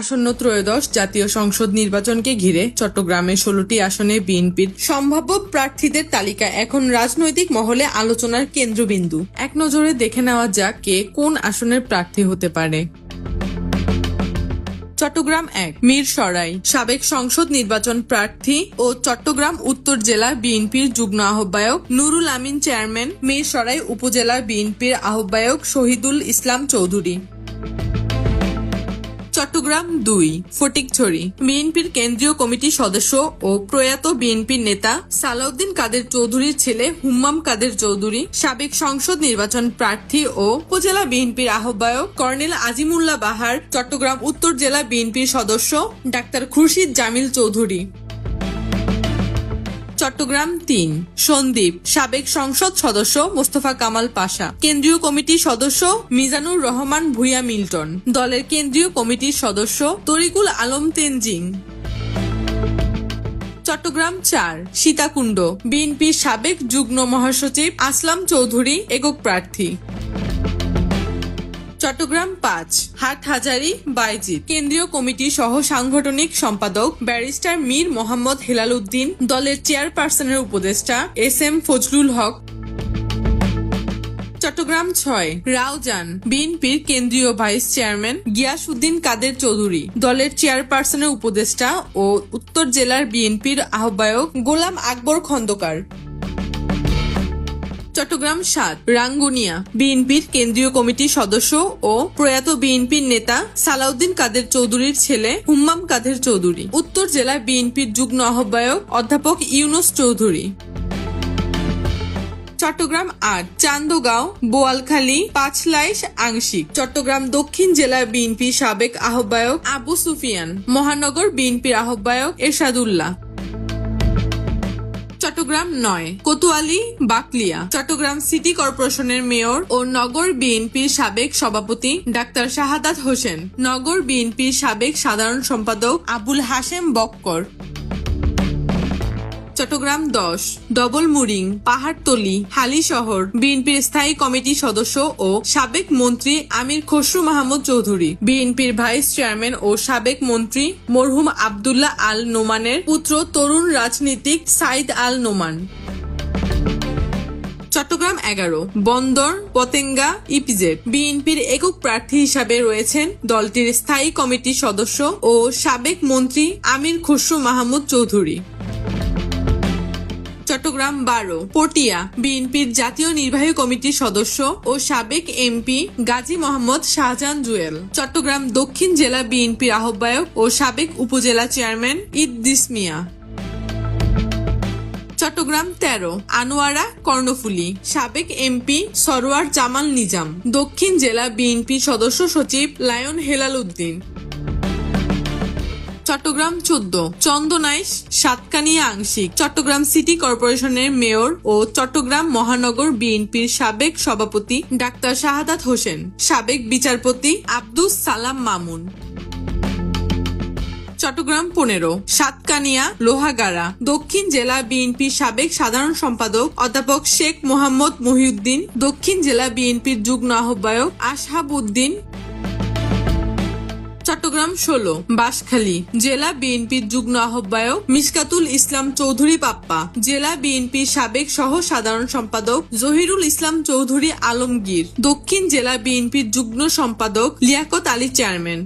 আসন্ন ত্রয়োদশ জাতীয় সংসদ নির্বাচনকে ঘিরে চট্টগ্রামে ষোলোটি আসনে বিএনপির সম্ভাব্য প্রার্থীদের তালিকা এখন রাজনৈতিক মহলে আলোচনার কেন্দ্রবিন্দু। এক নজরে দেখে নেওয়া যাক কে কোন আসনের প্রার্থী হতে পারে। চট্টগ্রাম এক, মীর সরাই। সাবেক সংসদ নির্বাচন প্রার্থী ও চট্টগ্রাম উত্তর জেলা বিএনপির যুগ্ম আহ্বায়ক নুরুল আমিন চেয়ারম্যান, মীর সরাই উপজেলা বিএনপির আহ্বায়ক শহীদুল ইসলাম চৌধুরী। চট্টগ্রাম দুই ফটিকছড়ি বিএনপির কেন্দ্রীয় কমিটির সদস্য ও প্রয়াত বিএনপির নেতা সালাউদ্দিন কাদের চৌধুরীর ছেলে হুম্মাম কাদের চৌধুরী, সাবেক সংসদ নির্বাচন প্রার্থী ও উপজেলা বিএনপির আহ্বায়ক কর্নেল আজিমুল্লাহ বাহার, চট্টগ্রাম উত্তর জেলা বিএনপির সদস্য ডাক্তার খুরশিদ জামিল চৌধুরী। চট্টগ্রাম তিন। সন্দীপ, সাবেক সংসদ সদস্য মোস্তফা কামাল পাশা। কেন্দ্রীয় কমিটির সদস্য মিজানুর রহমান ভুইয়া মিল্টন। দলের কেন্দ্রীয় কমিটির সদস্য তরিকুল আলম তেনজিং। চট্টগ্রাম চার, সীতাকুণ্ড। বিএনপির সাবেক যুগ্ম মহাসচিব আসলাম চৌধুরী, একক প্রার্থী। চট্টগ্রাম পাঁচ হাট হাজারি বাইজিৎ কেন্দ্রীয় কমিটি সহ সাংগঠনিক সম্পাদক ব্যারিস্টার মীর মোহাম্মদ হেলাল উদ্দিন দলের চেয়ারপারসনের উপদেষ্টা এস এম ফজলুল হক। চট্টগ্রাম ছয়, রাউজান। বিএনপির কেন্দ্রীয় ভাইস চেয়ারম্যান গিয়াসউদ্দিন কাদের চৌধুরী, দলের চেয়ারপারসনের উপদেষ্টা ও উত্তর জেলার বিএনপির আহ্বায়ক গোলাম আকবর খন্দকার। চট্টগ্রাম সাত, রাঙ্গুনিয়া। বিএনপির কেন্দ্রীয় কমিটির সদস্য ও প্রয়াত বিএনপির নেতা সালাউদ্দিন কাদের চৌধুরীর ছেলে হুম্মাম কাদের চৌধুরী। উত্তর জেলা বিএনপির যুগ্ম আহ্বায়ক অধ্যাপক ইউনুস চৌধুরী। চট্টগ্রাম আট, চান্দগাঁও, বোয়ালখালী, পাঁচলাইশ, আংশিক। চট্টগ্রাম দক্ষিণ জেলা বিএনপির সাবেক আহ্বায়ক আবু সুফিয়ান। মহানগর বিএনপির আহ্বায়ক এরশাদুল্লাহ। চট্টগ্রাম নয়, কোতোয়ালি, বাকলিয়া। চট্টগ্রাম সিটি কর্পোরেশনের মেয়র ও নগর বিএনপির সাবেক সভাপতি ডাক্তার শাহাদাত হোসেন, নগর বিএনপির সাবেক সাধারণ সম্পাদক আবুল হাশেম বক্কর। চট্টগ্রাম দশ, ডবল মুরিং, পাহাড়তলি, হালি শহর, বিএনপির স্থায়ী কমিটির সদস্য ও সাবেক মন্ত্রী আমির খসরু মাহমুদ চৌধুরী, বিএনপির ভাইস চেয়ারম্যান ও সাবেক মন্ত্রী মরহুম আবদুল্লাহ আল নোমানের পুত্র তরুণ রাজনীতিক সাইদ আল নোমান। চট্টগ্রাম এগারো, বন্দর, পতেঙ্গা, ইপিজেড, বিএনপির একক প্রার্থী হিসাবে রয়েছেন দলটির স্থায়ী কমিটির সদস্য ও সাবেক মন্ত্রী আমির খসরু মাহমুদ চৌধুরী। চট্টগ্রাম বারো, পটিয়া, বিএনপির জাতীয় নির্বাহী কমিটির সদস্য ও সাবেক এমপি গাজী মোহাম্মদ শাহজাহান জুয়েল। চট্টগ্রাম দক্ষিণ জেলা বিএনপির আহ্বায়ক ও সাবেক উপজেলা চেয়ারম্যান ইদ্দিস মিয়া। চট্টগ্রাম তেরো, আনোয়ারা, কর্ণফুলী, সাবেক এমপি সরোয়ার জামাল নিজাম। দক্ষিণ জেলা বিএনপি সদস্য সচিব লায়ন হেলাল উদ্দিন। চট্টগ্রাম চোদ্দ। চন্দনাইশ সাতকানিয়া আংশিক। চট্টগ্রাম সিটি কর্পোরেশনের মেয়র ও চট্টগ্রাম মহানগর বিএনপির সাবেক সভাপতি ডাক্তার শাহাদাত হোসেন। সাবেক বিচারপতি আব্দুস সালাম মামুন। চট্টগ্রাম পনেরো। সাতকানিয়া, লোহাগাড়া। দক্ষিণ জেলা বিএনপির সাবেক সাধারণ সম্পাদক অধ্যাপক শেখ মোহাম্মদ মহিউদ্দিন। দক্ষিণ জেলা বিএনপির যুগ্ম আহ্বায়ক আশহাব উদ্দিন চট্টগ্রাম ষোলো, বাঁশখালী, জেলা বিএনপির যুগ্ম আহ্বায়ক মিসকাতুল ইসলাম চৌধুরী পাপ্পা, জেলা বিএনপির সাবেক সহ সাধারণ সম্পাদক জহিরুল ইসলাম চৌধুরী আলমগীর, দক্ষিণ জেলা বিএনপির যুগ্ম সম্পাদক লিয়াকত আলী চেয়ারম্যান।